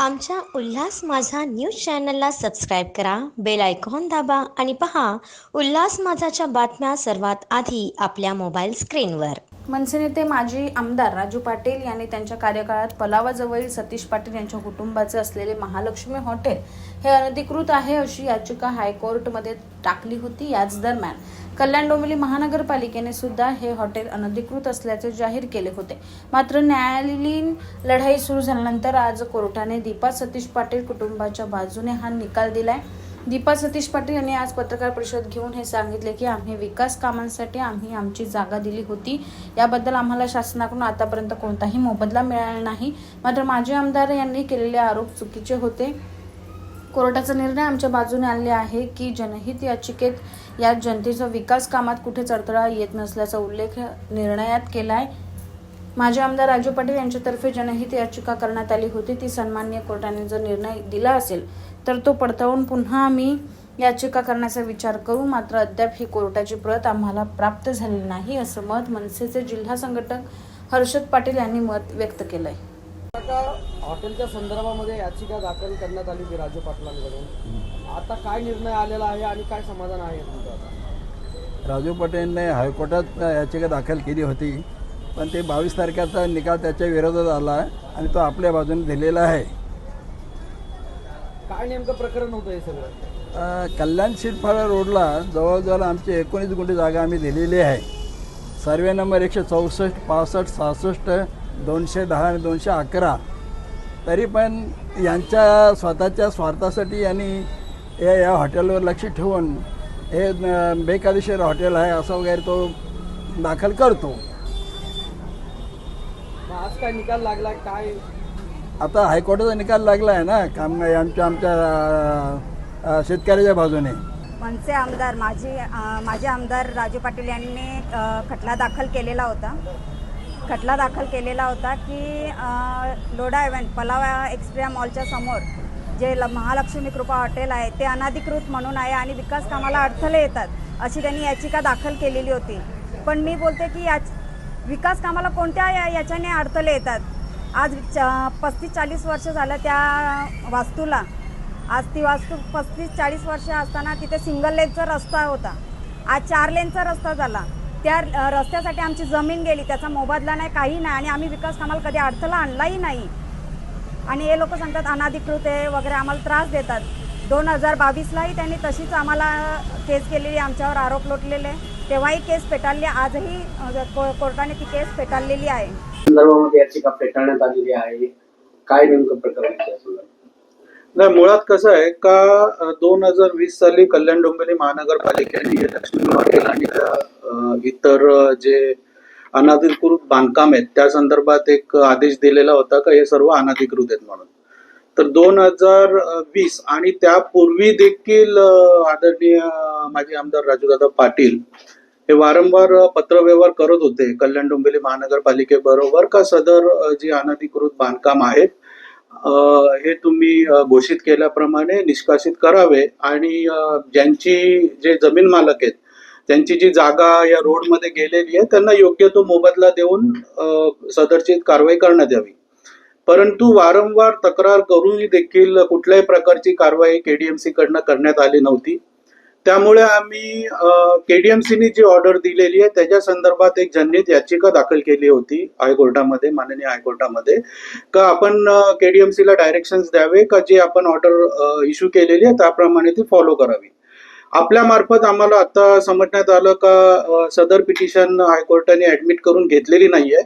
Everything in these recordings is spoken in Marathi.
आमच्या उल्हास माझा न्यूज चॅनलला सबस्क्राईब करा बेल आयकॉन दाबा आणि पहा उल्हास माझाच्या बातम्या सर्वात आधी आपल्या मोबाईल स्क्रीनवर. मनसे नेते माजी आमदार राजू पाटील यांनी त्यांच्या कार्यकाळात पलावाजवळील सतीश पाटील यांच्या कुटुंबाचे असलेले महालक्ष्मी हॉटेल हे अनधिकृत आहे अशी याचिका हायकोर्टमध्ये टाकली होती याच दरम्यान. कल्याण डोंबिवली महानगरपालिकेने सुद्धा हे हॉटेल अनधिकृत असल्याचे जाहीर केले होते. मात्र न्यायालयीन लढाई सुरू झाल्यानंतर आज कोर्टाने दीपा सतीश पाटील कुटुंबाच्या बाजूने हा निकाल दिलाय. दीपा सतीश पाटील यांनी आज पत्रकार परिषद घेऊन हे सांगितले की आम्ही विकास कामांसाठी आम्ही आमची जागा दिली होती. याबद्दल आम्हाला शासनाकडून आतापर्यंत कोणताही मोबदला मिळाला नाही. मात्र माजी आमदार यांनी केलेले आरोप चुकीचे होते. कोर्टाचा निर्णय आमच्या बाजूने आले आहे की जनहित याचिकेत या जनतेचा विकास कामात कुठेच अडथळा येत नसल्याचा उल्लेख निर्णयात केलाय. माजी आमदार राजू पाटील यांच्यातर्फे जनहित याचिका करण्यात आली होती. ती सन्मान्य कोर्टाने जर निर्णय दिला असेल तर तो पडताळून पुन्हा आम्ही याचिका करण्याचा विचार करू. मात्र अद्याप ही कोर्टाची प्रत आम्हाला प्राप्त झालेली नाही असं मत मनसेचे जिल्हा संघटक हर्षद पाटील यांनी मत व्यक्त केलं आहे हॉटेलच्या संदर्भामध्ये याचिका दाखल करण्यात आली होती राजू पाटलांकडून. आता काय निर्णय आलेला आहे आणि काय समाधान आहे तुमचं राजू पटेलने हायकोर्टात याचिका दाखल केली होती पण ते बावीस तारखेचा निकाल त्याच्या विरोधात आला आणि तो आपल्या बाजूने दिलेला आहे. काय नेमकं प्रकरण होतं हे सगळं? कल्याण शिरफाळा रोडला जवळजवळ आमची एकोणीस गुंठे जागा आम्ही दिलेली आहे. सर्वे नंबर एकशे चौसष्ट पासष्ट सहासष्ट दोनशे दहा आणि दोनशे अकरा. तरी पण यांच्या स्वतःच्या स्वार्थासाठी यांनी या या हॉटेलवर लक्ष ठेवून हे बेकायदेशीर हॉटेल आहे असं वगैरे तो दाखल करतो. मग आज काय निकाल लागला काय? आता हायकोर्टाचा निकाल लागला आहे ना काम आमच्या आमच्या शेतकऱ्याच्या बाजूने. मनसे आमदार माजी अ, माजी आमदार राजू पाटील यांनी खटला दाखल केलेला होता. खटला दाखल केलेला होता की लोडा इव्हेंट पलावा एक्सप्रिया मॉलच्या समोर जे ल महालक्ष्मी कृपा हॉटेल आहे ते अनाधिकृत म्हणून आहे आणि विकास कामाला अडथळे येतात अशी त्यांनी याचिका दाखल केलेली होती. पण मी बोलते की याच विकास कामाला कोणत्या या- याच्याने अडथळे येतात? आज पस्तीस चाळीस वर्ष झालं त्या वास्तूला. आज ती वास्तू पस्तीस चाळीस वर्ष असताना तिथे सिंगल लेनचा रस्ता होता. आज चार लेनचा रस्ता झाला. त्या रस्त्यासाठी आमची जमीन गेली त्याचा मोबदला नाही काही नाही आणि आम्ही विकास कामाला कधी अडथळा आणलाही नाही. आणि हे लोक सांगतात अनाधिकृत आहे वगैरे आम्हाला त्रास देतात. दोन हजार बावीसलाही त्यांनी तशीच आम्हाला केस केलेली आमच्यावर आरोप लोटलेले. तेव्हाही केस पेटाळली आजही कोर्टाने ती केस पेटाळलेली आहे. संदर्भामध्ये याचिका फेटाळण्यात आलेली आहे. काय नेमकं प्रकरण नाही मुळात कसं आहे का दोन हजार वीस साली कल्याण डोंबिवली महानगरपालिकेने लक्ष्मी हॉटेल आणि इतर जे अनाधिकृत बांधकाम आहेत त्या संदर्भात एक आदेश दिलेला होता का हे सर्व अनधिकृत आहेत म्हणून. तर दोन हजार वीस आणि त्यापूर्वी देखील आदरणीय माजी आमदार राजूदादा पाटील हे वारंवार पत्रव्यवहार करत होते कल्याण डोंबिवली महानगरपालिकेबरोबर का सदर जे जी अनधिकृत बांधकाम आहेत हे तुम्ही घोषित केल्याप्रमाणे निष्कासित करावे आणि ज्यांची जे जमीन मालक आहेत त्यांची जी जागा या रोडमध्ये गेलेली आहे त्यांना योग्य तो मोबदला देऊन सदरचित सदरची कारवाई करण्यात यावी. परंतु वारंवार तक्रार करूनही देखील कुठल्याही प्रकारची कारवाई केडीएमसी कडनं करण्यात आली नव्हती. त्यामुळे आम्ही केडीएमसीने जी ऑर्डर दिलेली आहे त्याच्या संदर्भात एक जनहित याचिका दाखल केली होती हायकोर्टामध्ये माननीय हायकोर्टामध्ये. का आपण केडीएमसी ला डायरेक्शन द्यावे का जे आपण ऑर्डर इश्यू केलेली आहे त्याप्रमाणे ती फॉलो करावी? आपल्या मार्फत आम्हाला आता समजण्यात आलं का सदर पिटिशन हायकोर्टाने ऍडमिट करून घेतलेली नाहीये.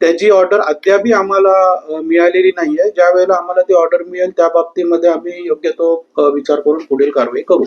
त्याची ऑर्डर अद्यापही आम्हाला मिळालेली नाहीये. ज्या वेळेला आम्हाला ती ऑर्डर मिळेल त्या बाबतीमध्ये आम्ही योग्य तो विचार करून पुढील कारवाई करू.